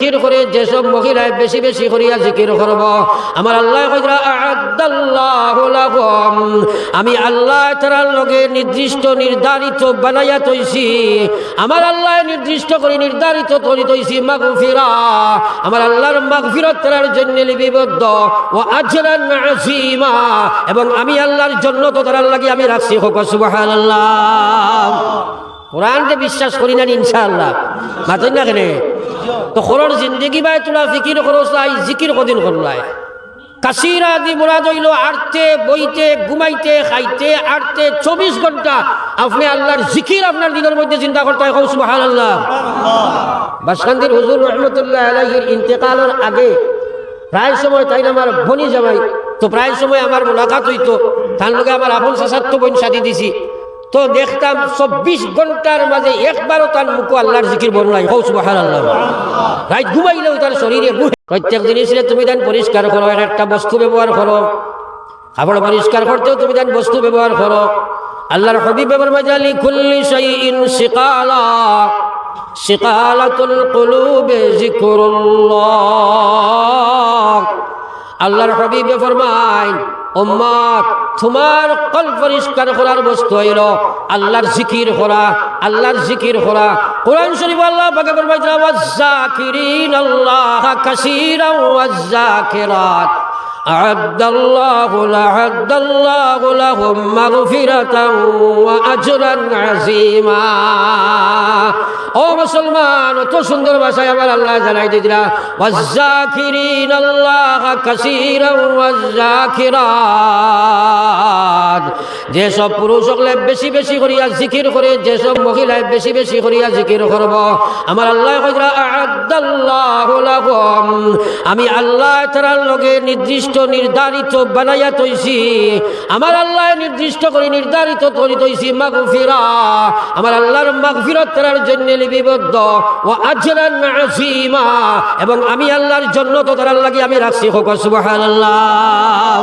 জিকির করে যেসব মহিলায় বেশি বেশি করিয়া জিকির করব। আমার আল্লাহ আমি আল্লাহ তারার লগে নির্দিষ্ট, নির্ধারিত বানাইয়া তৈছি আমার আল্লাহ নির্দিষ্ট করে নির্ধারিত করে তৈছি মাগফিরা। আমার আল্লাহর মাগফিরত তারার জন্য লিপিবদ্ধ। ও আজরান আসিমা এবং আমি আল্লাহর জন্য তো তারার লাগে আমি রাখছি। হোক, সুবহানাল্লাহ। কোরআনকে বিশ্বাস করি না ইনশাআল্লাহ। মাতই না কেনে? তো খরর জিন্দগি বাই তোলা ফিকির খরচ লাই জিকির কদিন করলাই। কাশিরা দি মুরাদ হইল আড়তে বইতে, ঘুমাইতে, খাইতে আড়তে চব্বিশ ঘণ্টা। আপনি আল্লাহর জিকির আপনার দিনের মধ্যে চিন্তা করতে হয় সুবাহান আল্লাহ বাসকান্দির হুজুর রহমতুল্লাহ আলাইহির ইন্তেকালের আগে প্রায় সময় তাই আমার বনি জামাই, তো প্রায় সময় আমার মোলাকাত হইতো। তার লগে আমার আপন সাসাত্য বোন সাথী দিছি। তো দেখতাম চব্বিশ ঘণ্টার মাঝে একবারও তার মুখো আল্লাহর জিকির বনলাই হৌ সুবাহান আল্লাহ রাইত ঘুমাইলেও তার শরীরে প্রত্যেক জিনিসে তুমি দেন পরিষ্কার করো এক একটা বস্তু ব্যবহার করো কাপড় পরিষ্কার করতেও তুমি দেন বস্তু ব্যবহার করো আল্লাহর হবিব মাজালি কুল্লি শাইইন শিকালা। শিকালাতুল কুলুবে জিকরুল্লাহ আল্লাহর হবিবে ফরমায় উম্মাত তোমার কল পরিষ্কার করার বস্তু হইল আল্লাহর জিকির করা, আল্লাহর জিকির করা। কোরআন শরীফ আল্লাহ পাকে ফরমায় ওয়াজ্জাকিরিন আল্লাহ কাসীরান ওয়াজ্জাকিরাত। أعد الله أعد الله لهم مغفرة وأجرا عظيما ও মুসলমান অত সুন্দর ভাষায় আমার আল্লাহ জানাই দিদিরা ওয়াজ্জাকিরিন আল্লাহ কাসীরান ওয়াজ্জাকিরাত যেসব পুরুষ সকলে বেশি বেশি করিয়া জিকির করে যেসব মহিলায় বেশি বেশি করিয়া জিকির করব, আমার আল্লাহ আমি আল্লাহ তারার লগে নির্দিষ্ট নির্ধারিত বানাইয়া তৈছি আমার আল্লাহ নির্দিষ্ট করে নির্ধারিত করে তৈছি মাগফিরা। আমার আল্লাহর মাগফিরত তারার জন্য লিপিবদ্ধ। ও আজরান আসিমা এবং আমি আল্লাহর জন্য তো তারার লাগে আমি রাখছি হোক সুবহানাল্লাহ।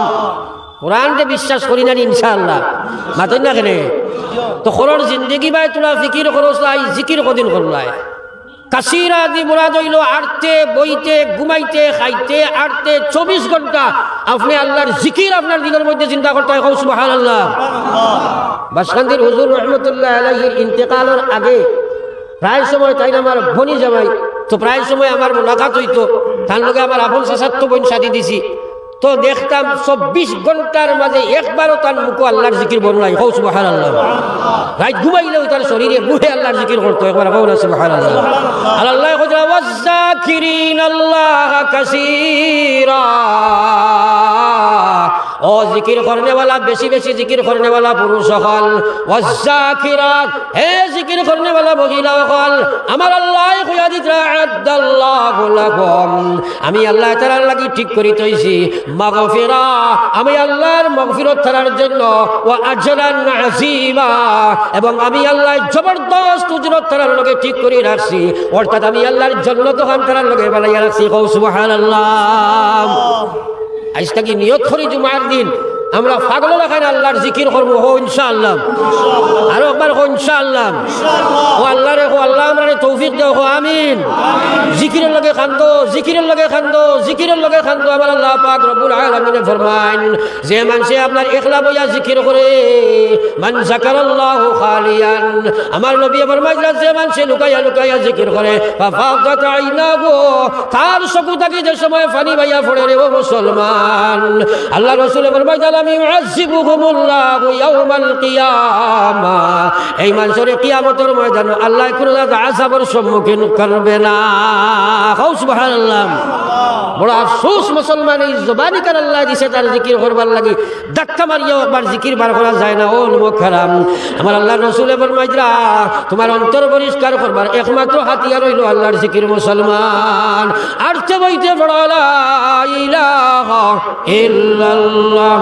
কোরআনকে বিশ্বাস করি না ইনশাআল্লাহ। মাতই না কেনে? তো খরর জিন্দগি বাই তোলা ফিকির খরচ লাই, জিকির কদিন করলাই কাশিরা দি মুরাদ হইল আড়তে বইতে, ঘুমাইতে, খাইতে আড়তে চব্বিশ ঘণ্টা আপনি আল্লাহর জিকির আপনার দিনের মধ্যে চিন্তা করতে হয়। সুবাহান আল্লাহ বাসকান্দির হুজুর রহমতুল্লাহ আলাইহির ইন্তেকালের আগে প্রায় সময় তাই আমার বনি জামাই, তো প্রায় সময় আমার মোলাকাত হইতো। তার লগে আমার আপন সাসাত্য বোন সাথী দিছি। তো দেখতাম চব্বিশ ঘণ্টার মাঝে একবারও তার মুখো আল্লাহর জিকির বনলাই হৌ সুবাহান আল্লাহ রাইত ঘুমাইলেও তার শরীরে গুহে আল্লাহর জিকির করতো, একবার হৌ না সুবাহান আল্লাহ আল্লাহ আল্লাহ ও জিকির করনেওয়ালা, বেশি বেশি জিকির করনেওয়ালা পুরুষ হল। ওয়াজ্জাকিরাত, হে জিকির করনেওয়ালা মহিলা হল। আমার আল্লাহ খুয়া দিতরা আদাল্লাহু লাকুম। আমি আল্লাহ তাআলার লাগি ঠিক করি তৈছি। মাগফিরা, আমি আল্লাহর মাগফিরত তারার জন্য ও আজরান আজিমা এবং আমি আল্লাহ জবরদস্ত উজরত তারার লগে ঠিক করে রাখছি। অর্থাৎ আমি আল্লাহর জন্য তো হাম তারার লগে বানাইয়া রাখছি। কৌ সুবহানাল্লাহ। আজ থাকি নিয়ত করি জুমার দিন আমরা পাগল লাগাই আল্লাহর জিকির করব, হো, ইনশাআল্লাহ। আরও একবার হো, ইনশাআল্লাহ। ও আল্লাহ রে হো, আল্লাহ আমরা তৌফিক দেও, হো, আমিন। জিকিরের লগে খান্দো, জিকিরের লগে খান্দো, জিকিরের লগে খান্দো, আমার আল্লাহ পাক রব্বুল আলামিনে ফরমান যে মানুষে আপনার একলা বইয়া জিকির করে, মান জাকারাল্লাহু খালিয়ান, আমার নবী ফরমাইলেন যে মানুষে লুকাইয়া লুকাইয়া জিকির করে ফাফাকাত আইনাহু, তার চকু থাকি যে সময় ফানি বাইয়া পড়ে রে, ও মুসলমান। আল্লাহ রাসূল ফরমাইলেন কিয়ামা। এই মানুষের কিয়ামতের ময়দানে আল্লাহ কোনো আযাবের সম্মুখীন করবে না। হৌ সুবহানাল্লাহ। বড় আফসোস মুসলমান এই জবানি কার আল্লাহ দিছে, তার জিকির করবার লাগি। ধাক্কা মারিয়াও একবার জিকির বার করা যায় না, ও মুখারাম আমার আল্লাহ রসুল ফরমাইজরা তোমার অন্তর পরিষ্কার করবার একমাত্র হাতিয়ার হইল আল্লাহর জিকির মুসলমান। আর তো বইতে বড় ইলাহা ইল্লাল্লাহ।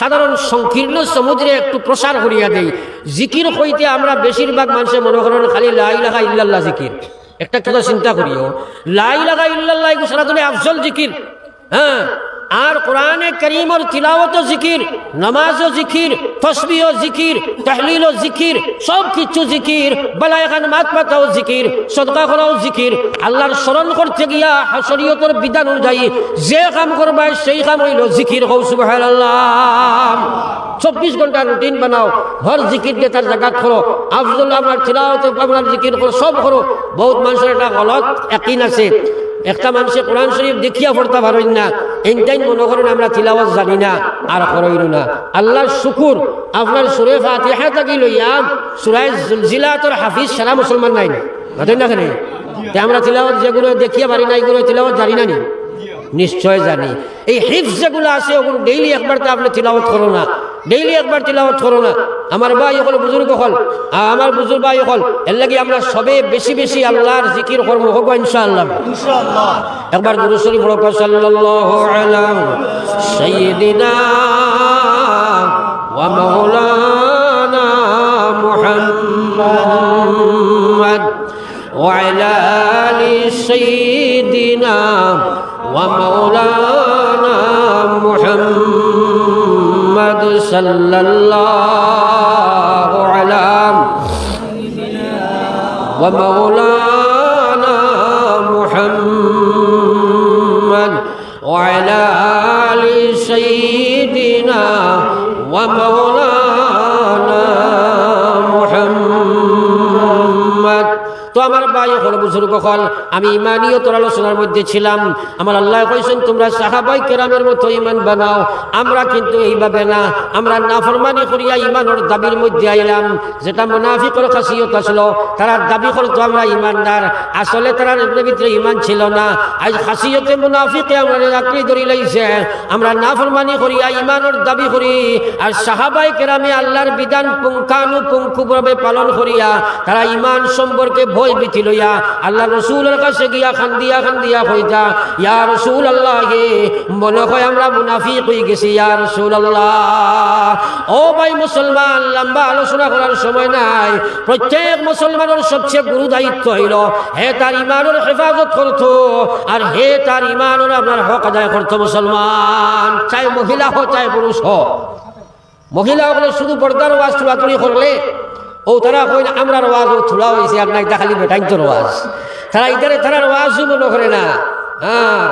সাধারণ সংকীর্ণ সমুদ্রে একটু প্রসার করিয়া দেই। জিকির হইতে আমরা বেশিরভাগ মানুষের মনে করেন খালি লাই লাগা ইল্লাল্লাহ জিকির। একটা কথা চিন্তা করিও লাই লাগা ইল্লাল্লাহ তুমি আফজল জিকির। হ্যাঁ আর কোরআনে করিমর তিলাওয়াত জিকির, নামাজও জিকির তসবিও জিকির, তাহলিলও জিকির, সব কিছু জিকির বালায়খান মাত পাতাও জিকির, সদকা করাও জিকির। আল্লাহর স্মরণ করতে গিয়া শরীয়তের বিধান অনুযায়ী যে কাম করবাই সেই কাম হইল জিকির হৌ সুবহানাল্লাহ। চব্বিশ ঘণ্টা রুটিন বানাও, হর জিকির দিয়ে তার জায়গা করো, আফজল আপনার তিলাওয়াত আপনার জিকির করো, সব করো। বহুত মানুষের একটা গলত একই আছে একটা মানুষে কোরআন শরীফ দেখিয়া পড়তে পারেন না। এনটাইন মনে করেন আমরা তিলাওয়াত জানি না, আর করইল না। আল্লাহর শুকুর, আপনার সুরে ফাতিহা থাকি লইয়া সুরায় জুলজিলাতর হাফিজ সারা মুসলমান নাই বুঝলেন না কেন আমরা তিলাওয়াত যেগুলো দেখিয়া পারি না এগুলো তিলাওয়াত জানি না নি। নিশ্চয় জানি। এই হিফস যেগুলো আছে ওগুলো ডেইলি একবার তো আপনি তিলাওয়াত করো না। ডেইলি একবার তিলাওয়াত করো না। আমার ভাই হল বুজুর্গ হল আর আমার বুজুর্গ ভাই হল এর লাগি আমরা সবে বেশি বেশি আল্লাহর জিকির কর্ম হোক ইনশাআল্লাহ। একবার গুরু শরীফ হল সাল্লাল্লাহু আলা সাইয়্যিদিনা ওয়া মাওলানা মুহাম্মদ। وعلى آل سيدنا ومولانا محمد صلى الله على ومولانا محمد وعلى ভাই হল বুজুর্গ হল আমি ইমানিয়তর আলোচনার মধ্যে ছিলাম। আমার আল্লাহ কইছেন, তোমরা সাহাবাই কেরামের মতো ইমান বানাও। আমরা কিন্তু এইভাবে না। আমরা নাফরমানি করিয়া ইমানের দাবির মধ্যে আইলাম। যেটা মুনাফিকর খাসিয়ত আসলো তারা দাবি করতো, আমরা ইমানদার আসলে তারা ভিতরে ইমান ছিল না। আজ খাসিয়তে মুনাফিকে আমরা আঁকড়ি ধরি লাইছে। আমরা নাফরমানি করিয়া ইমানের দাবি করি। আর সাহাবাই কেরামে আল্লাহর বিধান পুঙ্খানুপুঙ্খভাবে পালন করিয়া তারা ইমান সম্পর্কে ভয় ভীতি আল্লাহ রসুলের কাছে গিয়া খান্দিয়া খান্দিয়া কইতা ইয়া রসুল আল্লাহ গে মনে হয় আমরা মুনাফিক হয়ে গেছি, ইয়া রসুল আল্লাহ ও ভাই মুসলমান, লম্বা আলোচনা করার সময় নাই। প্রত্যেক মুসলমানের সবচেয়ে গুরু দায়িত্ব হইল, হে তার ইমানের হেফাজত করতো, আর হে তার ইমানের আপনার হক আদায় করতো মুসলমান। চাই মহিলা হোক, চাই পুরুষ হোক। মহিলা হলে শুধু পর্দার ওয়াজ তুলাতুলি করলে ও, তারা কই আমরা ওয়াজ থুলা হয়েছে আর নাই খালি বেটাই তোর ওয়াজ তারা ইধারে, তারা ওয়াজও মনে করে না। হ্যাঁ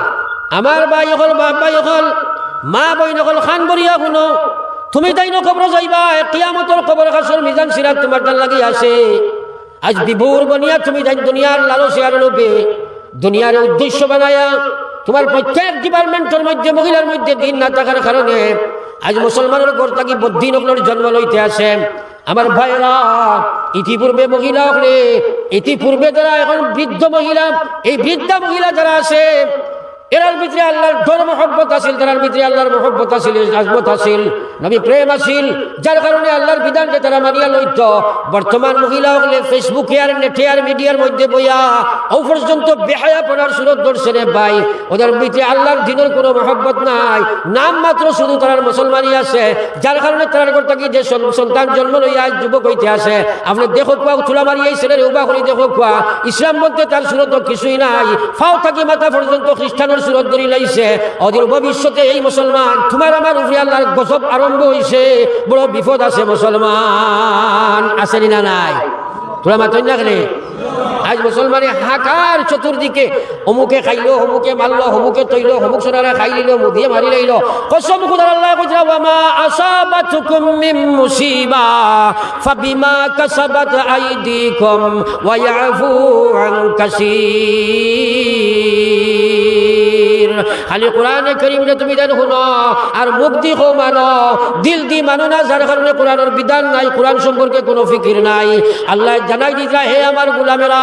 আমার ভাই হল বাপ ভাই হল মা বই নকল খান বরিয়া শুনো তুমি তাই নকবর যাইবা, কিয়ামতর খবর কাছর মিজান সিরাত তোমার ডাল লাগি আছে। আজ বিভোর বনিয়া তুমি তাই দুনিয়ার লালসে আর লোভে, দুনিয়ার উদ্দেশ্য বানায়া, তোমার প্রত্যেক ডিপার্টমেন্টের মধ্যে, মহিলার মধ্যে দিন না থাকার কারণে আজ মুসলমানের ঘর থাকি বদ্দিন নকলের জন্ম লইতে আসে। আমার ভাইরা ইতিপূর্বে মহিলা হলে, ইতিপূর্বে যারা এখন বৃদ্ধ মহিলা, এই বৃদ্ধা মহিলা যারা আছে এরার ভিতরে আল্লাহর ধর্ম মহব্বত আছিল তার ভিতরে আল্লাহর মহব্বত আছিল, আজমত আছিল। নবী প্রেম আছিল যার কারণে আল্লাহর বিধানকে তারা মানিয়া লইত। বর্তমান মহিলা হলে ফেসবুকে আর নেটে আর মিডিয়ার মধ্যে বইয়া ও পর্যন্ত বেহায়া পড়ার সুরত ধরছে রে ভাই। ওদের ভিতরে আল্লাহর দিনের কোনো মহব্বত নাই। নাম মাত্র শুধু তার মুসলমানই আছে। যার কারণে তার করতে কি যে সন্তান জন্ম লইয়া যুবক হইতে আসে, আপনি দেখো কোয়া তুলা মারি এই ছেলের উবা করি দেখো কোয়া। ইসলাম মধ্যে তার সুরত কিছুই নাই। ফাও থাকি মাথা পর্যন্ত খ্রিস্টানের সুরত ধরি লাইছে। অদূর ভবিষ্যতে এই মুসলমান, তোমার আমার উপরে আল্লাহর গজব আরম্ভ হইছে বড় বিপদ আছে মুসলমান আছে না নাই? তোরা মাতই না? গেলে আজ মুসলমানে হাকার চতুর্দিকে অমুকে খাইলো, অমুকে মারলো অমুকে তৈল অমুক সোনারা খাই লিল মুদিয়ে মারি লাইল কসম খুদার আল্লাহ কইরা ওয়ামা আসাবাতুকুম মিন মুসিবা ফাবিমা কাসাবাত আইদিকুম ওয়া ইয়াফু আন কাসীর খালি কোরআনে করিমরে তুমি দেন আর দি হো মানো। দিল দি মানো না, যার কারণে কোরআনের বিধান নাই, কোরআন সম্পর্কে কোনো ফিকির নাই। আল্লাহ জানাই হে আমার গুলামেরা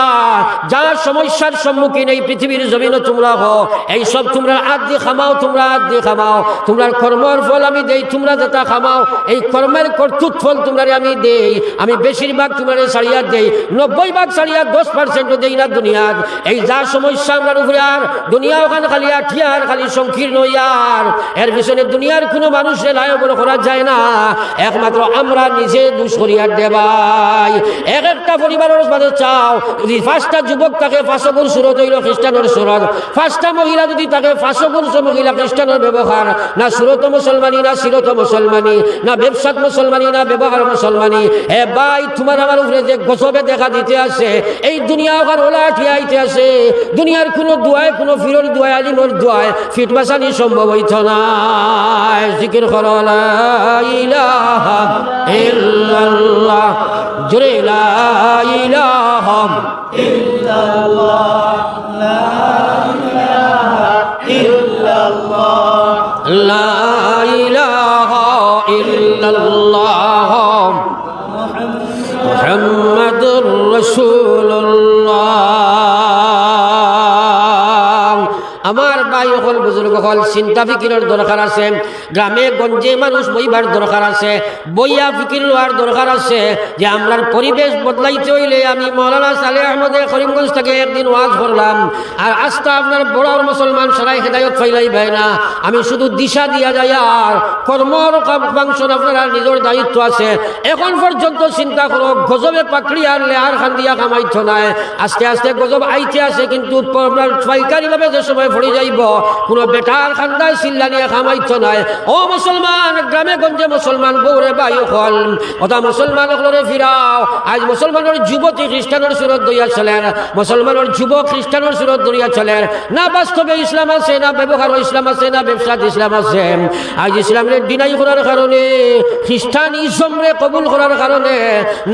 যা সমস্যার সম্মুখীন এই পৃথিবীর জমিনে তোমরা হো এই সব তোমরা দিয়ে খামাও, তোমরা দিয়ে খামাও। তোমরা কর্মর ফল আমি দেই, তোমরা যেটা খামাও, এই কর্মের কর্তুত ফল তোমরা আমি দেই। আমি বেশিরভাগ তোমরা সারিয়া দেই নব্বই ভাগ সারিয়া দশ পার্সেন্ট দেই না দুনিয়াত। এই যা সমস্যা আমরা উপরে আর দুনিয়া ওখানে খালি থিয়ার খালি সংকীর্ণ ইয়ার। এর পিছনে দুনিয়ার কোনো মানুষের লায়বল করা যায় না। একমাত্র আমরা নিজে দুষ করিয়ার দেবাই এক একটা পরিবারের মাঝে চাও, যদি পাঁচটা যুবক তাকে ফাঁসগুর সুরত হইল খ্রিস্টানের সুরত, পাঁচটা মহিলা যদি তাকে ফাঁসগুর মহিলা খ্রিস্টানের ব্যবহার, না সুরত মুসলমানি, না সিরত মুসলমানি, না ব্যবসাত মুসলমানি, না ব্যবহার মুসলমানি হে ভাই, তোমার আমার উপরে যে গছবে দেখা দিতে আছে এই দুনিয়া ওখান ওলা ঠিয়াইতে আছে দুনিয়ার কোনো দোয়ায়, কোনো ফিরর দোয়ায় আলিমর দোয়ায় ফিট বাসানি সম্ভব হইত না। জিকির কর লা ইলাহা ইল্লাল্লাহ। জোরে ইলাহা লা বুজুর্গ হল চিন্তা ফিকিরের দরকার আছে, গ্রামে গঞ্জে মানুষ বইবার দরকার আছে, বইয়া ফিকির লওয়ার দরকার আছে, যে আমরার পরিবেশ বদলাইতে হইলে আমি মৌলানা সালে আহমদের করিমগঞ্জ থেকে একদিন ওয়াজ করলাম, আর আস্থা আপনার বড় মুসলমান সারাই হেদায়ত ফাইলাই ভাই না, আমি শুধু দিশা দিয়া যাই, আর কর্মর ফাংশন আপনার নিজের দায়িত্ব আছে, এখন পর্যন্ত চিন্তা করো, গজবে পাকড়ি আর লেহার খান দিয়া কামাইতো নাই, আস্তে আস্তে গজব আইতে আছে, কিন্তু আপনার পাইকারিভাবে যে সময় ভরে যাইব কোনো বেটার খান্দায় চিল্লা নিয়ে কামাইতো নাই। ও মুসলমান, গ্রামে গঞ্জে মুসলমান বৌরে বায়ু হল ওটা মুসলমান হলরে ফিরাও। আজ মুসলমানের যুবতী খ্রিস্টানের সুরত দইয়া চলেন। মুসলমানের যুবক খ্রিস্টানের সুরত দইয়া চলেন। না বাস্তবে ইসলাম আছে, না ব্যবহার ইসলাম আছে, না ব্যবসাত ইসলাম আছে। আজ ইসলামের ডিনাই করার কারণে খ্রিস্টান ইসমরে কবুল করার কারণে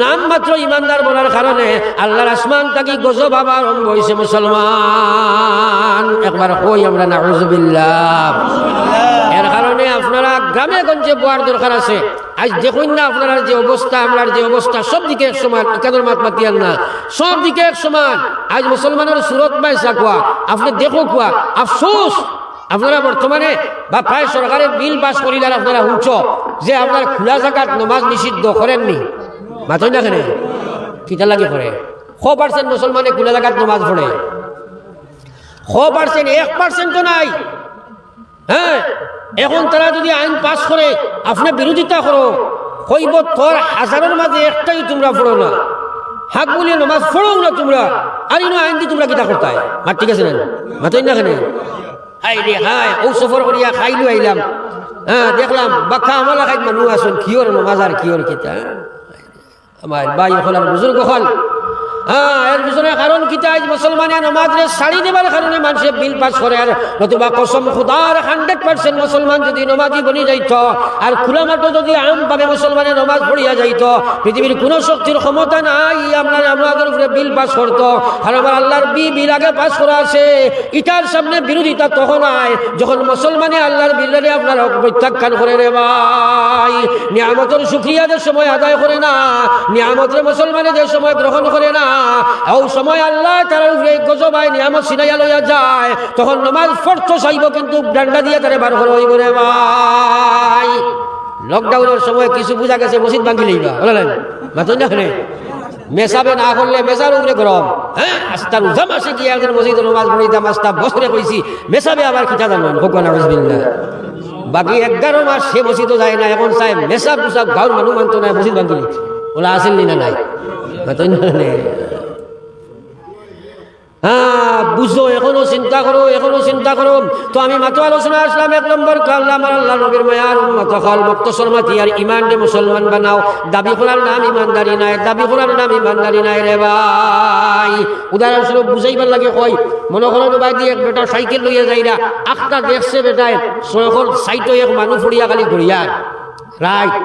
নাম মাত্র ইমানদার বলার কারণে, আল্লাহর আসমান তাকে গজব আবার হয়েছে মুসলমান। একবার কই আমরা নাউজুবিল্লাহ। এর কারণে আপনারা গ্রামে গঞ্জে বোয়ার দরকার আছে। আজ দেখুন না আপনার যে অবস্থা আপনার যে অবস্থা, সব দিকে এক সমান ইকানোর মাত মাতিয়ান না। সব দিকে এক সমান। আজ মুসলমানের সুরত মাইসা কোয়া, আপনি দেখো কোয়া, আফসোস। আপনারা বর্তমানে বা প্রায় সরকারের বিল পাস করিলেন আপনারা হুঁচ যে আপনার খোলা জায়গাত নমাজ নিষিদ্ধ করেননি। মাতই না কেন? কিটা লাগে করে শ পার্সেন্ট মুসলমানে খোলা জায়গাত নমাজ পড়ে। শ পার্সেন্ট, এক পার্সেন্টও নাই। হ্যাঁ এখন তারা যদি আইন পাস করে, আপনি বিরোধিতা করো। কইব তোর হাজারের মাঝে একটাই তোমরা পড়ো না। হাক বলিয়ে নমাজ পড়ো না তোমরা। আর ইনো আইন দিয়ে তোমরা কিতা করতাই মা ঠিক আছে না? মাতই না কেন? হাই রে হাই ও সফর করিয়া খাইলো আইলাম। হ্যাঁ দেখলাম, বাক্কা আমলা খাই মানুষ আসুন কিয়র নমাজ আর কিয়র কিতা আমার বাই হল বুজুর্গ হল। হ্যাঁ এর পিছনে কারণ কিতা আজ মুসলমানে নমাজরে শাড়ি দেবার কারণে মানুষে বিল পাস করে আর নতুবা কসম খুদার হান্ড্রেড পার্সেন্ট মুসলমান যদি নমাজি বনি যাইত, আর খোলা মাঠে যদি আম পাবে মুসলমানে নমাজ পড়িয়া যাইত, পৃথিবীর কোনো শক্তির ক্ষমতা নাই, আপনার আমাদের উপরে বিল পাস করতো। আর আমার আল্লাহর বি বিল আগে পাস করা আছে, ইটার সামনে বিরোধিতা তখন আয় যখন মুসলমানে আল্লাহর বিল্লারে আপনার প্রত্যাখ্যান করে রে ভাই। নিয়ামতের সুক্রিয়াদের সময় আদায় করে না, নিয়ামতের মুসলমানেদের সময় গ্রহণ করে না ও সময় আল্লাহ তার উপরে গজবায় নিয়ামত সিনাইয়া লইয়া যায়, তখন নমাজ পড়তো চাইব কিন্তু ডান্ডা দিয়ে তারে বার করে হইব রে ভাই। লকডাউনের সময় কিছু বুঝা গেছে, মসজিদ ভাঙি লইবা বলেন মাতুন না মেসাবে না করলে মেসার উপরে গরম। হ্যাঁ আস্তার উজাম আসে গিয়ে একজন মসজিদ নমাজ পড়িতাম আস্তা বছরে কইছি মেসাবে আবার কিতা জানবেন ভগবান আউজবিল্লাহ বাকি এগারো মাস সে মসজিদও যায় না, এখন চাই মেসা পোশাক গাঁর মানুষ মানতো না, মসজিদ লিখছে ওলা আসেন না নাই? হ্যাঁ বুঝো এখনও চিন্তা করো এখনও চিন্তা করো তো আমি মাত্র আলোচনা আসলাম এক নম্বর কাল্লা আমার আল্লাহ নবীর মায়ার উন্মত হল মুক্ত শর্মাতি আর ইমান রে মুসলমান বানাও দাবি করার নাম ইমানদারি নাই দাবি করার নাম ইমানদারি নাই রে ভাই উদাহরণস্বরূপ বুঝাইবার লাগে কই মনে করো বাই দিয়ে বেটা সাইকেল লইয়া যাইরা আখটা দেখছে বেটায় সখন সাইটো এক মানুষ ফুড়িয়া খালি ঘুরিয়া রাইট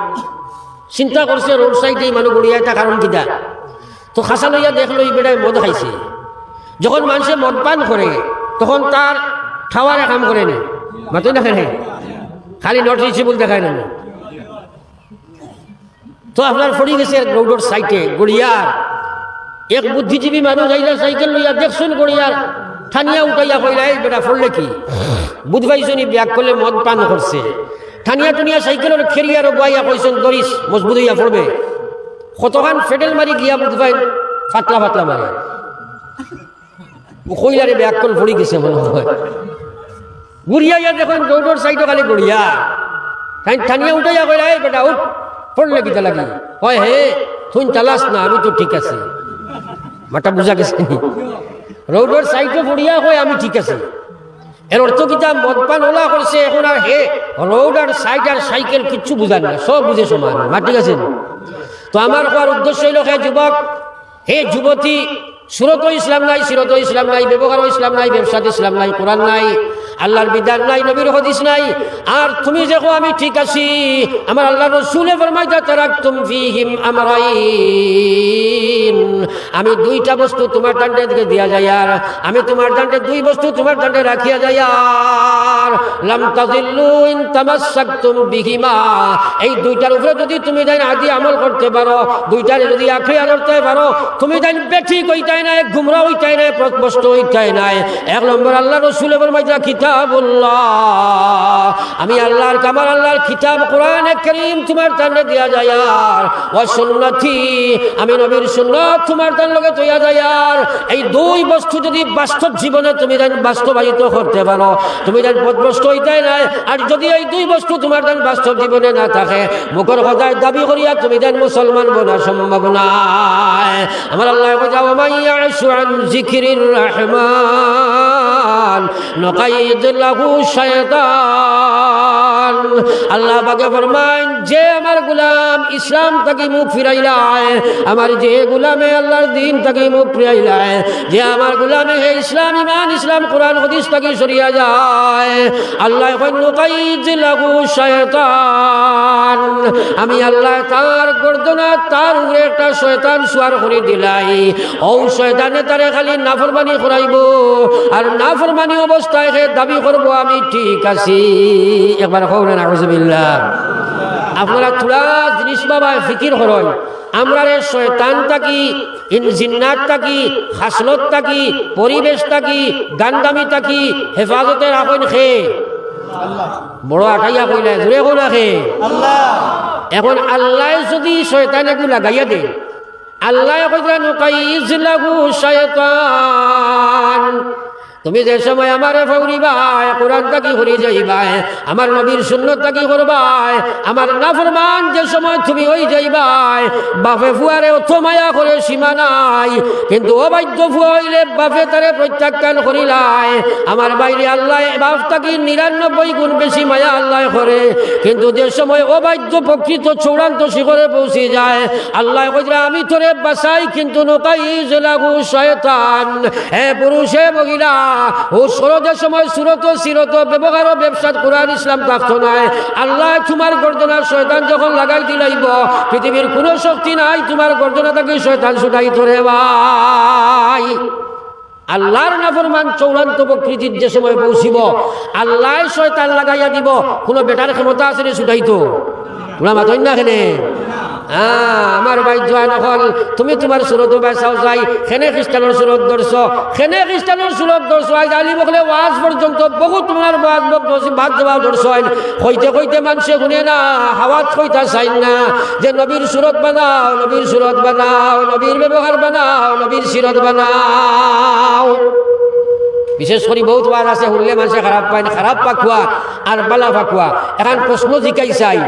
চিন্তা করছে রোড সাইডে মানুষ ঘুরিয়া এটা কারণ কিটা? তো খাসা লইয়া দেখল এই বেটায় মদ খাইছে। যখন মানুষে মদ পান করে তখন তার খাওয়ারে কাম করে না? মাতই দেখে নাই খালি নট রিচেবল দেখায় না তো আপনার ফড়ি গেছে রোডের সাইডে গড়িয়ার এক বুদ্ধিজীবী মানুষ আইলা সাইকেল লইয়া দেখছেন গড়িয়ার ঠানিয়া উঠাইয়া কইলা, এই বেটা ফড়লে কি? বুধবাইছনি ব্যাগ করলে মদ পান করছে ঠানিয়া টুনিয়া সাইকেলের খেরিয়ার বাইয়া কইছেন দরিস মজবুত হইয়া পড়বে কতখান ফেডেল মারি গিয়া বুধবাই ফাতলা ফাতলা মারে কইলারে ব্যাগ কল গেছে মনে হয় গুড়িয়া ইয়া দেখুন রোডর সাইডে খালি গড়িয়া তাই থানিয়া উঠাইয়া কইলা এই বেটা, উঠ পড়লে কিতা লাগি। কয়, হে তুই চালাস না আমি তো ঠিক আছে। মাটা বুঝা গেছে রোডর সাইডে পড়িয়া কয়, আমি ঠিক আছে। এর অর্থ কিতা মদপান ওলা করছে, এখন আর হে রোড আর সাইড আর সাইকেল কিচ্ছু বুঝান না সব বুঝে সমান মা ঠিক আছে? তো আমার হওয়ার উদ্দেশ্য হইল, হে যুবক, হে যুবতী সুরত ইসলাম নাই সিরত ইসলাম নাই ব্যবহার ইসলাম নাই, ব্যবসাত ইসলাম নাই, কোরআন নাই, আল্লাহর বিধান নাই, নবীর হদিস নাই। আর তুমি দেখো আমি ঠিক আছি, আমার আল্লাহ রসুলে ফরমাইতা তারাক তুম ফিহিম আমরাইন। আমি দুইটা বস্তু তোমার দান্ডে দিকে দিয়া যাই, আর আমি তোমার দান্ডে দুই বস্তু তোমার দান্ডে রাখিয়া যাই, আর লাম তাজিল্লু ইন তামাসসাকতুম বিহিমা। এই দুইটার উপরে যদি তুমি দেন আদি আমল করতে পারো, দুইটারে যদি আখড়িয়া ধরতে পারো, তুমি দেন বেঠি কইতাই নাই গুমরা হইতাই নাই প্রকষ্ট হইতাই নাই। এক নম্বর আল্লাহ রসুল এবার মাইজা কিতাবুল্লাহ। আমি আল্লাহর কামার আল্লাহর কিতাব, কোরআন করিম তোমার তান্ডে দিয়া যায় আর। ও সুন্নতি, আমি নবীর সুন্নত তোমার তার লগে তৈয়া যায় আর। এই দুই বস্তু যদি বাস্তব জীবনে তুমি দেন বাস্তবায়িত করতে পারো, তুমি দেন পদভ্রষ্ট হইতাই নাই, আর যদি এই দুই বস্তু তোমার দেন বাস্তব জীবনে না থাকে, মুখর কথায় দাবি করিয়া তুমি দেন মুসলমান বোনা সম্ভব নাই। আমার আল্লাহ যাও মাইয়া আন জিকিরির রহমান নকাইদ লাহু শয়তান। আল্লাহ পাকে ফরমান যে আমার গুলাম ইসলাম থাকি মুখ ফিরাইলায় আমার যে গুলামে আল্লাহর দিন থাকি মুখ ফিরাইলায় যে আমার গুলামে হে ইসলাম ইমান ইসলাম, কোরআন, হদিস থাকি সরিয়া যায়। আল্লাহ নকাইদ লাহু শয়তান। আমি আল্লাহ তার গর্দনা তার উপরে একটা শয়তান সুয়ার করে দিলাই। ও শয়তানে তারে খালি নাফরমানি করাইব, আর নাফরমানি অবস্থায় সে দাবি করব আমি ঠিক আছি। একবার কৌরেন আহজবিল্লা আপনারা থোড়া জিনিস বাবা, ফিকির করেন। আমরা শয়তান থাকি জিন্নাত থাকি হাসলত থাকি পরিবেশ থাকি গান্দামি থাকি হেফাজতে রাখেন খে বড় আটাইয়া কইলে, জোরে কই রাখে এখন আল্লাহ যদি শয়তান এগুলো লাগাইয়া দে আল্লাহ কইরা নুকাইজ লাগু শয়তান। তুমি যে সময় আমারে ফৌরিবাই কোরআন তাকি হরি যাইবাই, আমার নবীর সুন্নত তাকি করবাই, আমার নাফরমান যে সময় তুমি হই যাইবাই, বাপে ফুয়ারে অথ মায়া করে সীমা নাই, কিন্তু অবাধ্য ফুয়া হইলে বাপে তারে প্রত্যাখ্যান করিলাই, আমার বাইরে আল্লাহ বাপ তাকি নিরানব্বই গুণ বেশি মায়া আল্লাহ করে, কিন্তু যে সময় অবাধ্য প্রকৃত চূড়ান্ত শিখরে পৌঁছে যায়, আল্লাহ কইরা, আমি তোরে বাসাই কিন্তু নকাই জেলাগু শয়তান, হে পুরুষ মহিলা ও সরদের সময় সুরত সিরত ব্যবহার ব্যবসা কোরআন, ইসলাম থাকতো নাই, আল্লাহ তোমার গর্দনা শয়তান যখন লাগাই দিলাইব, পৃথিবীর কোনো শক্তি নাই তোমার গর্দনা তাকে শয়তান ছুটাই ধরে ভাই। আল্লাহর নাফরমান চৌড়ান্ত প্রকৃতির যে সময় পৌঁছিব, আল্লাহ শয়তান লাগাইয়া দিব, কোনো বেটার ক্ষমতা আছে রে ছুটাইতো তোমরা মাতই না হ্যাঁ আমার ভাই জয় নকল তুমি তোমার সুরত বেসাও যাই খেনে খ্রিস্টানের সুরত ধরছ খেনে খ্রিস্টানের সুরত ধরছ আজ আলি বকলে ওয়াজ পর্যন্ত বহুত তোমার ধরছি ভাত জবাব ধরছ কইতে কইতে মানুষে শুনে না হাওয়াত কইতা চাই না যে নবীর সুরত বানাও নবীর সুরত বানাও নবীর ব্যবহার বানাও নবীর সিরত বানাও। বিশেষ করে বহুত বার আছে, শুনলে মানুষে খারাপ পায় খারাপ পাকুয়া আর বালা পাকুয়া এখন প্রশ্ন জিকাই চাই।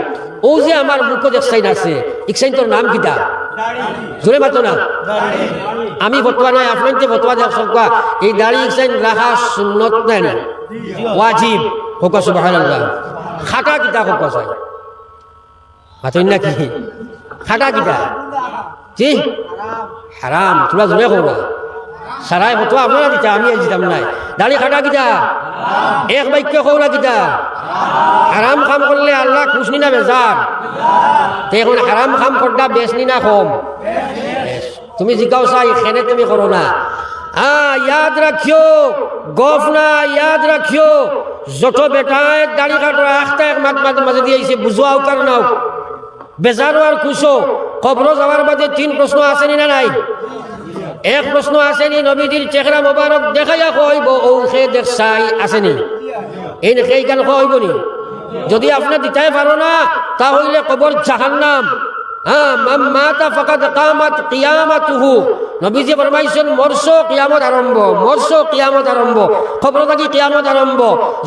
ও যে আমার মুখ দেখছাইন আছে। ইকসাইন তোর নাম কিতা? জোরে মাতো না। আমি ফতোয়া নাই আপনার যে সবকা এই দাড়ি ইকসাইন রাখা সুন্নত নাই? না ওয়াজিব হোকা সুবহানাল্লাহ। খাটা কিতা হোকা চাই। মাতই না কি? খাটা কিতা? জি হারাম তোরা জোরে করা সারাই হতো আপনারা দিতা, আমি দিতাম নাই। দাড়ি খাটা কিতা? এক বাক্য কৌলা কিতা? হারাম কাম করলে আল্লাহ খুশনি না বেজার। এখন হারাম কাম করটা বেশনি না কম। তুমি জিজ্ঞাও চাই এখানে তুমি করো না। হ্যাঁ ইয়াদ রাখিও, গফ না, ইয়াদ রাখিও। যত বেটায় দাড়ি কাটো একটা এক মাত মাঝে মাঝে দিয়ে আইছে বুঝোয়াও কার নাও বেজারো আর খুশো কবর যাওয়ার বাদে তিন প্রশ্ন আসেনি না নাই? এক প্রশ্ন আসেনি, নবীজির চেহারা মোবারক দেখাইয়া কইব ও সে দেখছাই আসেনি। এই সেই কেন কইব নি? যদি আপনি দিতে পারো না, তাহলে কবর জাহান্নাম। হ্যাঁ মাতা ফাকাদ কামাত কিয়ামাতুহু। নবীজি ফরমাইছেন মরস কিয়ামত আরম্ভ মরস কিয়ামত আরম্ভ খবর থাকি কিয়ামত আরম্ভ।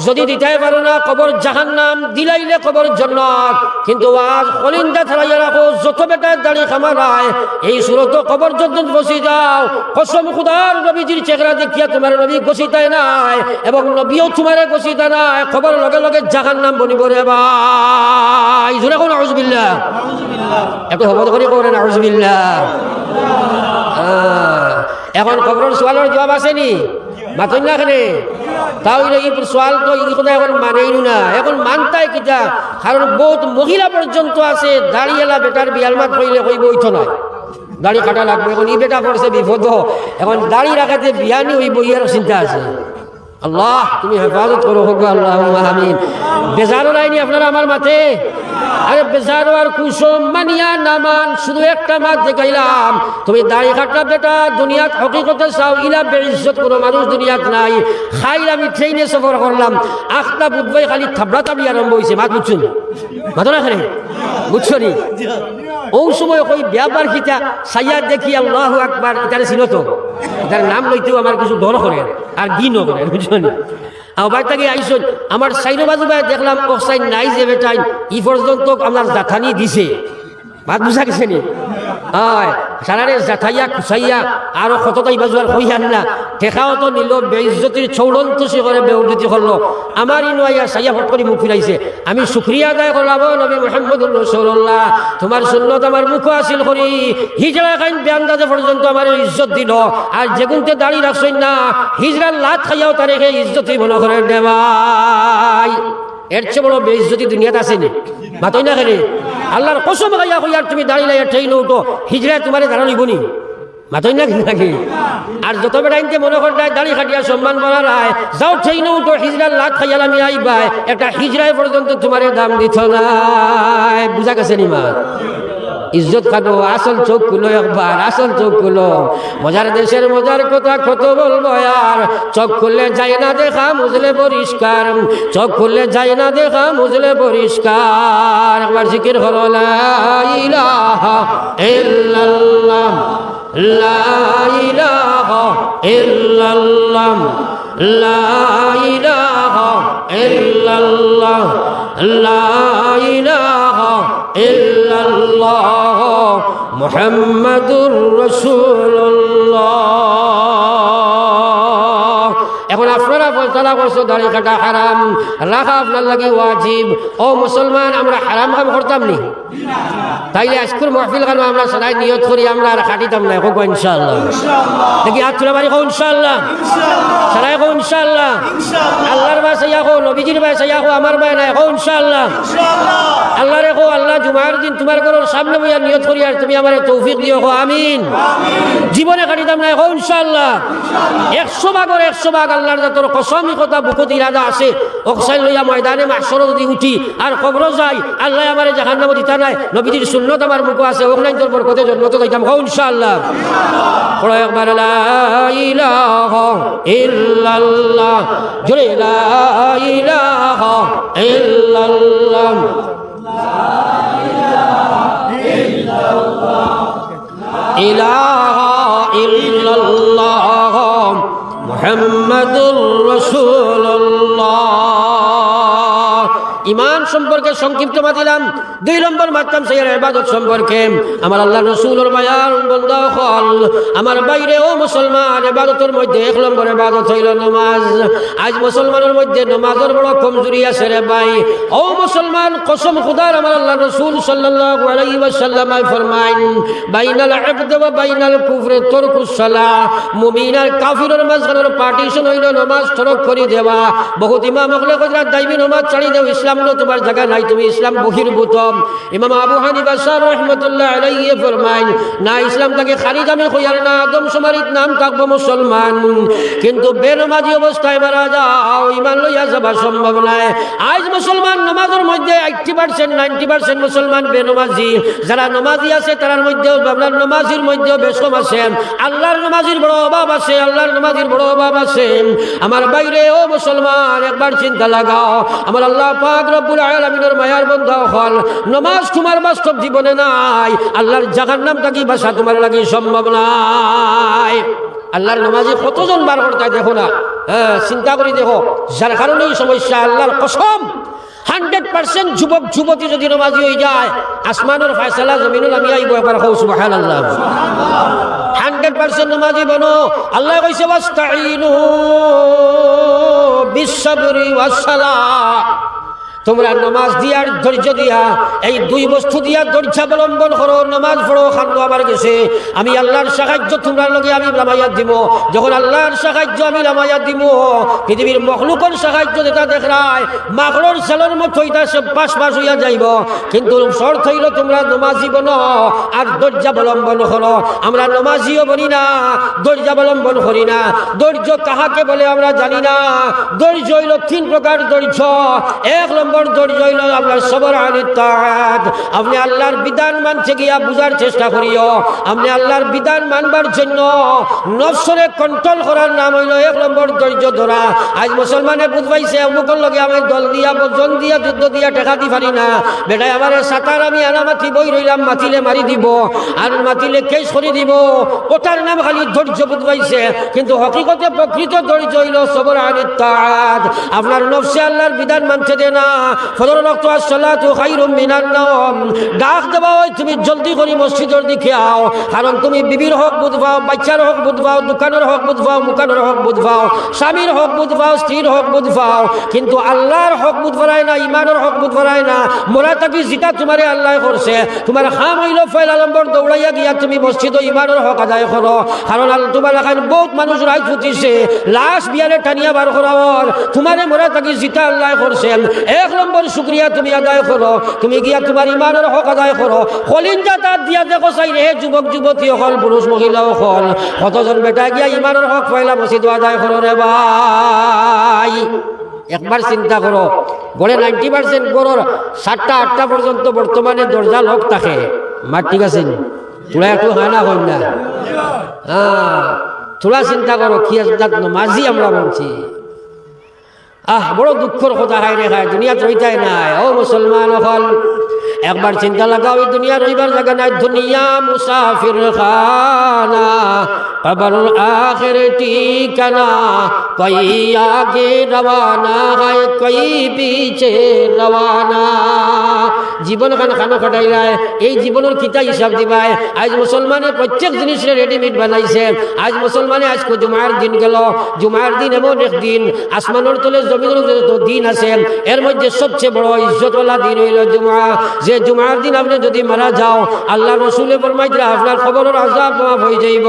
যদি দিতে পারো না খবর জাহান্নাম দিলাইলে খবর জন্নত। কিন্তু আজ কলিন্দা থালাইয়া রাখো যত বেটার দাড়ি খামারায় এই সুরত খবর যত বসি যাও কসম খুদার নবীজির চেহারা দেখিয়া তোমার নবী গছিতাই নাই এবং নবীও তোমারে গছিতা নাই খবর লগে লগে জাহান জাহান্নাম বনিব রে ভাই। জোরে কোন আউজবিল্লাহ একটু হবত করে করেন আউজবিল্লাহ আহ, এখন কবরের সোয়ালের জবাব আসেনি মাথন না খানে তাও এই সোয়াল তো কথা এখন মানেই না। এখন মানতাই কিতা? কারণ বহুত মহিলা পর্যন্ত আছে দাঁড়িয়েলা বেটার বিয়াল মাত হইলে ওই বৈঠ নয় দাড়ি কাটা লাগবে। এখন ই বেটা করছে বিপদ। এখন দাড়ি রাখাতে বিয়ানি ওই বইয়ের চিন্তা আছে। আল্লাহ, তুমি হেফাজত করো, হোক আল্লাহ আমিন। বেজারও নাইনি আপনারা আমার মাথে আরে বেজারো আর কুসুম মানিয়া নামান শুধু একটা মাত দেখাইলাম। তুমি দাড়ি কাটা বেটা, দুনিয়াত হকিকতে চাও, ইলা বেইজ্জত কোনো মানুষ দুনিয়াত নাই। খাইল আমি ট্রেনে সফর করলাম। আখটা বুধবাই খালি থাবড়া তাবড়ি আরম্ভ হয়েছে মাত বুঝছুন মাতো না খানে বুঝছ নি? ও সময় কই ব্যাপার কিতা সাইয়া দেখি আল্লাহ আকবার এটারে চিনো তো এটার নাম লইতেও আমার কিছু ডর করে আর দিন করে বুঝছেন আবার তাকে আইসন আমার ভাই দেখলাম, ও সাইন নাই যে বেটাই, ই পর্যন্ত আমার জাথানি দিছে। ভাত বুঝা গেছে নি? হয়। সারারে জাথাইয়া কুচাইয়া আরও কতটাই বাজু আর হইয়ান না। ঠেকাও তো নিল বেইজ্জতির চৌড়ন্ত সে করে বেউজ্জতি করল আমার ইনো আইয়া সাইয়া ফট করে মুখ ফিরাইছে আমি শুক্রিয়া আদায় করলাম নবী মোহাম্মদুর রসুল্লাহ তোমার সুন্নত আমার মুখ আসিল করি হিজরা খাইন বেআন্দাজে পর্যন্ত আমার ইজ্জত দিল। আর যেগুনতে দাঁড়িয়ে রাখছই না হিজরার লাত খাইয়াও তারে সেই ইজ্জতই মনে করে দেবাই এর চেয়ে বড় বেইজ্জতি দুনিয়াতে আসেনি মাতই না কেন আল্লাহর কসম গাইয়া কইয়ার তুমি দাঁড়িয়ে ট্রেন উঠো। হিজরায় তোমার দাঁড়া নিবনি মাতই না নাকি? আর যত বেড়াইতে মনে করতায় দাঁড়ি খাটিয়া সম্মান করা রায়। যাও ট্রেন উঠো হিজরার লাত খাইয়াল আমি আইবাই একটা হিজড়ায় পর্যন্ত তোমার দাম দিত না বুঝা গেছে নি মা? ইজ্জত খাটো, আসল চোখ খুলো একবার, আসল চোখ খুলো। মজার দেশের মজার কথা কত বলব আর? চোখ খুললে যায় না দেখা মুজলে পরিষ্কার। চোখ খুললে যায় না দেখা মুজলে পরিষ্কার। একবার জিকির হলো ইলাহা লা ইলাহা ইল্লাল্লাহ, লা মুহাম্মাদুর রাসূলুল্লাহ ফয়সালা করছ দাড়ি কাটা হারাম। রাখা আপনার লাগে ওয়াজিব। ও মুসলমান, আমরা হারাম কাম করতাম নি? তাইলে আজকের মহফিল কেন আমরা সদাই নিয়ত করি, আমরা আর খাটিতাম না এখন ইনশাআল্লাহ। দেখি হাত তুলে বাড়ি কো ইনশাআল্লাহ। সদাই কো ইনশাআল্লাহ। আল্লাহর বাসে ইয়াকো নবীজির বাসে ইয়াকো আমার বাই নাই কো ইনশাআল্লাহ। আল্লাহ রেখো আল্লাহ জুমার দিন তোমার ঘরের সামনে বইয়া নিয়ত করি আর তুমি আমার তৌফিক দিও কো আমিন। জীবনে কাটিতাম না কো ইনশাআল্লাহ। একশো ভাগর একশো ভাগ আল্লাহর জাতর কসমি কথা বুকুত ইরাদা আছে। অকসাই লইয়া ময়দানে মাসর যদি উঠি, আর কবর যাই আল্লাহ আমার জাহান্নাম দিতা নাই। নবীজির সুন্নত আমার মুখ আছে ওখানে তোর বরকতে জন্মত যাইতাম। কো ইনশাআল্লাহ। একবার লা ইলাহা ইল্লাল্লাহ। জোরে, লা ইলাহা ইল্লাল্লাহ। ইলাহা ইল্লাল্লাহ। মুহাম্মাদুর রাসূলুল্লাহ ইমান সম্পর্কে সংক্ষিপ্ত মাতিলাম দুই নম্বর মাতলাম সেই ইবাদত সম্পর্কে। আমার আল্লাহ রসুলের বন্ধ হল আমার বাইরে ও মুসলমান, ইবাদতের মধ্যে এক নম্বর ইবাদত হইল নমাজ। আজ মুসলমানের মধ্যে নমাজের বড় কমজোরি আছে রে ভাই। ও মুসলমান, কসম খুদার আমার আল্লাহ রসুল সাল্লাল্লাহু আলাইহি ওয়াসাল্লাম ফরমাইন, বাইনাল আবদ ওয়া বাইনাল কুফরি তরকুস সালাহ মুমিন আর কাফিরের মাঝখানের পার্টিশন হইল নমাজ তরক করে দেওয়া। বহুত ইমাম হলে কজরা দাইবি নমাজ ছাড়ি দেও ইসলাম নো তোমার জায়গা নাই, তুমি ইসলাম বহির্ভূত ইমাম আবু হানিফা সাহ রহমতুল্লাহ আলাইহি ফরমাইন, না, ইসলাম তাকে খালি জামে কইয়ার না, আদম সমারিত নাম থাকব মুসলমান। কিন্তু বেনমাজি অবস্থায় মারা যাও ইমান লইয়া যাবা সম্ভব নাই। আজ মুসলমান নমাজের মধ্যে এইটটি পার্সেন্ট নাইনটি পার্সেন্ট মুসলমান বেনমাজি। যারা নমাজি আছে তার মধ্যেও আপনার নমাজির মধ্যেও বেশম আছে। আল্লাহর নমাজির বড় অভাব আছে, আল্লাহর নমাজির বড় অভাব আছে। আমার বাইরে, ও মুসলমান, একবার চিন্তা লাগাও। আমার আল্লাহ পাক রব্বুল আলামিন আলমিনের মায়ার বন্ধা হল নমাজ তোমার বাস্তব জীবনে নাই। আল্লাহর জাগার নাম থাকি বাসা তোমার লাগি সম্ভব নাই। আল্লাহর নমাজি কতজন বার করতে দেখো না? হ্যাঁ চিন্তা করে দেখো। যার কারণে এই সমস্যা, আল্লাহর কসম। হান্ড্রেড পার্সেন্ট যুবক, যুবতী যদি নমাজি হয়ে যায়, আসমানের ফায়সালা জমিনুল আমি আইব একবার হৌ সুবাহান আল্লাহ হান্ড্রেড পার্সেন্ট নমাজি বনো। আল্লাহ কইছে ওয়াস্তাইনু বিশ্বরি ওয়াসালা তোমরা নামাজ দিয়ার ধৈর্য দিয়া এই দুই বস্তু দিয়া ধৈর্য অবলম্বন করো, নামাজ পড়ো খান্ড আমার গেছে আমি আল্লাহর সাহায্য তোমরা লগে আমি লামাইয়াত দিব যখন আল্লাহর সাহায্য আমি লামাইয়াত দিব পৃথিবীর মখলুকর সাহায্য যেটা দেখায় মাখলোর সালোর মতো এটা সব পাশ পাশ হইয়া যাইব। কিন্তু শর্ত হইল তোমরা নমাজি বনো আর ধৈর্য অবলম্বন করো। আমরা নমাজিও বলি না ধৈর্য অবলম্বন করি না। ধৈর্য কাহাকে বলে আমরা জানি না। ধৈর্য হইল তিন প্রকার ধৈর্য এক নম্বর ধৈর্য হইল আপনার সবর আলী তাহাত আপনি আল্লাহর বিধান মানছে গিয়া বুঝার চেষ্টা করিও। আপনি আল্লাহর বিধান মানবার জন্য নফসরে কন্ট্রোল করার নাম হইল এক নম্বর ধৈর্য ধরা। আজ মুসলমানে বুঝ পাইছে অমুকর লগে আমি দল দিয়া, বজন দিয়া, যুদ্ধ দিয়া টেকা দি পারি না। বেটাই আমার সাঁতার আমি আনা মাতি বই রইলাম, মাতিলে মারি দিব, আর মাতিলে কেস করে দিব। ওটার নাম খালি ধৈর্য বুঝ পাইছে কিন্তু হকিকতে প্রকৃত ধৈর্য হইল সবর আলী তাহাত আপনার নফসে আল্লাহর বিধান মানছে দে না ফজর রক্ত আসসালাতু খাইরুম মিনান নাওম। ডাক দেবা ওই, তুমি জলদি করে মসজিদের দিকে আও। কারণ তুমি বিবির হক বুঝবাও বাচ্চার হক বুঝবাও দোকানের হক বুঝবাও মুকানের হক বুঝবাও স্বামীর হক বুঝবাও স্ত্রীর হক বুঝবাও কিন্তু আল্লাহর হক বুঝবাই না ইমানের হক বুঝবাই না। মোরা তাকি জিটা তোমারে আল্লাহ করছে। তোমার খাম হইল ফেল আলম্বর দৌড়াইয়া গিয়া তুমি মসজিদ ইমানের হক আদায় করো। কারণ তোমার এখন বহুত মানুষ রায় ফুটিছে। লাশ বিয়ারে টানিয়া বার করাওয়ার। তোমারে মোরা তাকি জিটা আল্লাহ করছেন। এক নম্বর শুক্রিয়া তুমি আদায় করো। তুমি গিয়া তোমার ইমানের হক আদায় করো। কলিঞ্জা তার দিয়া দেখো চাই রে, যুবক, যুবতী হল পুরুষ, মহিলা হল কতজন বেটা গিয়া ইমানের হক পয়লা মসজিদ আদায় করো রে ভাই। একবার চিন্তা করো, গড়ে নাইনটি পার্সেন্ট গড়র সাতটা আটটা পর্যন্ত বর্তমানে দরজা লক থাকে। মার ঠিক আছে নি? তোরা একটু হানা হই না? হ্যাঁ তোরা চিন্তা করো কি আছে মাঝি আমরা বলছি আহ, বড় দুঃখর কথা হাই রে খায় দুনিয়া রইতাই নাই। ও মুসলমান হল একবার চিন্তা লাগাও, এই দুনিয়া রইবার জায়গা নাই। দুনিয়া মুসাফির খানা, কবর আখের ঠিকানা, কই আগে রওয়ানা হয়, কই পিছে রওয়ানা। জীবন খান খানো খাটাইলায় এই জীবনের কিতা হিসাব দিবায় আজ মুসলমানে প্রত্যেক জিনিসের রেডিমেড বানাইছে। আজ মুসলমানে আজ জুমার দিন গেল, জুমার দিন এমন এক দিন আসমানের তলে জমিনের যত দিন আছে এর মধ্যে সবচেয়ে বড় ইজ্জতওয়ালা দিন হইল জুমা। যে জুমার দিন আপনি যদি মারা যাও, আল্লাহ রসুলে ফরমাইতে আপনার খবরের আজাব মাফ হয়ে যাইব।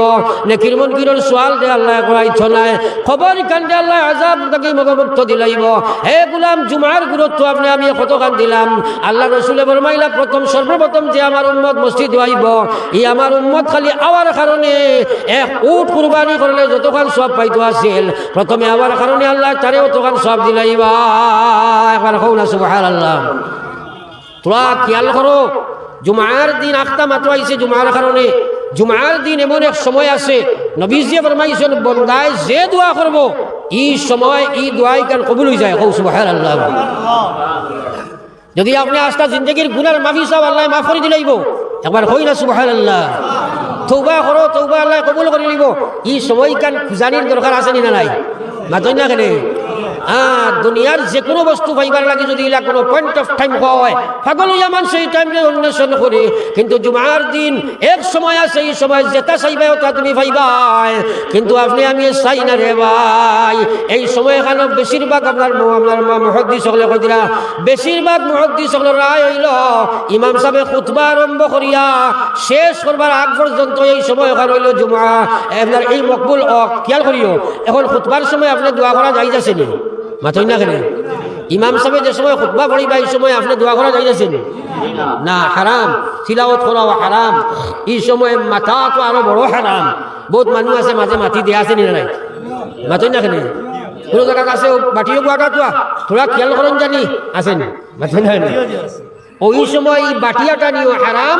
নেকির মনকিরের সোয়াল দে আল্লাহ করাইছ নাই। খবর কান্দে আল্লাহ আজাব তাকে মগমুক্ত দিলাইব। হে গুলাম, জুমার গুরুত্ব আপনি, আমি কতখান দিলাম? আল্লাহ রসুলে ফরমাইলা প্রথম সর্বপ্রথম যে আমার উম্মত মসজিদ আইব, ই আমার উম্মত খালি আওয়ার কারণে। এক উট কুরবানি করলে যতখান সব পাইতো আছিল। প্রথমে আওয়ার কারণে আল্লাহ তারে অতখান সব দিলাইবা একবার হৌ না তোরা খেয়াল করো, জুমার দিন আখতা মাত্র আইছে জুমার কারণে। জুমার দিন এমন এক সময় আছে নবীজিয়ে ফরমাইছেন, বন্দায় যে দোয়া করব, ই সময় ই দোয়াই কান কবুল হয়ে যায়। হৌ সুবাহার আল্লাহ যদি আপনি আস্থা জিন্দগির গুনার মাফি চাও, আল্লাহ মাফ করে দিলাইব। একবার হই না সুবাহার আল্লাহ তৌবা করো তৌবা আল্লাহ কবুল করে নিব। ই সময় কান খুঁজানির দরকার আছে না নাই? মাতই না কেনে? হ্যাঁ দুনিয়ার যে কোনো বস্তু পাইবার লাগে যদি ইলা কোনো পয়েন্ট অফ টাইম হয় পাগল হইয়া মানুষ এই টাইমে অন্বেষণ করে। কিন্তু জুমার দিন, এক সময় আছে, এই সময় যেটা চাইবে ওটা তুমি পাইবাই। কিন্তু আপনি, আমি চাই না রে ভাই। এই সময় এখানে বেশিরভাগ আপনার আপনার মহদ্দি সকলে কৈ দিলা বেশিরভাগ মহদ্দি সকলের রায় হইল, ইমাম সাহেব খুতবা আরম্ভ করিয়া, শেষ করবার আগ পর্যন্ত এই সময় এখানে হইল জুমা? আপনার এই মকবুল অক খেয়াল করিও, এখন খুতবার সময় আপনি দোয়া করা যাই যাচ্ছে নি। মাথই না কেন? ইমাম সাহেব যে সময় খুতবা পড়িবা, এই সময় আপনি দোয়া করা যাই যাচ্ছে না, হারাম। তিলাওয়াত করাও হারাম। এই সময় মাথা তো আরও বড় হারাম। বহুত মানুষ আছে, মাঝে মাটি দিয়া আছে নি নাই? মাথই না কেন? কোনো জায়গাত আছে বাটিও গুয়াটা তো থোড়া খেয়াল করেন জানি আছেন মাথই না কেন? ওই সময় বাটিয়াটা নিও হারাম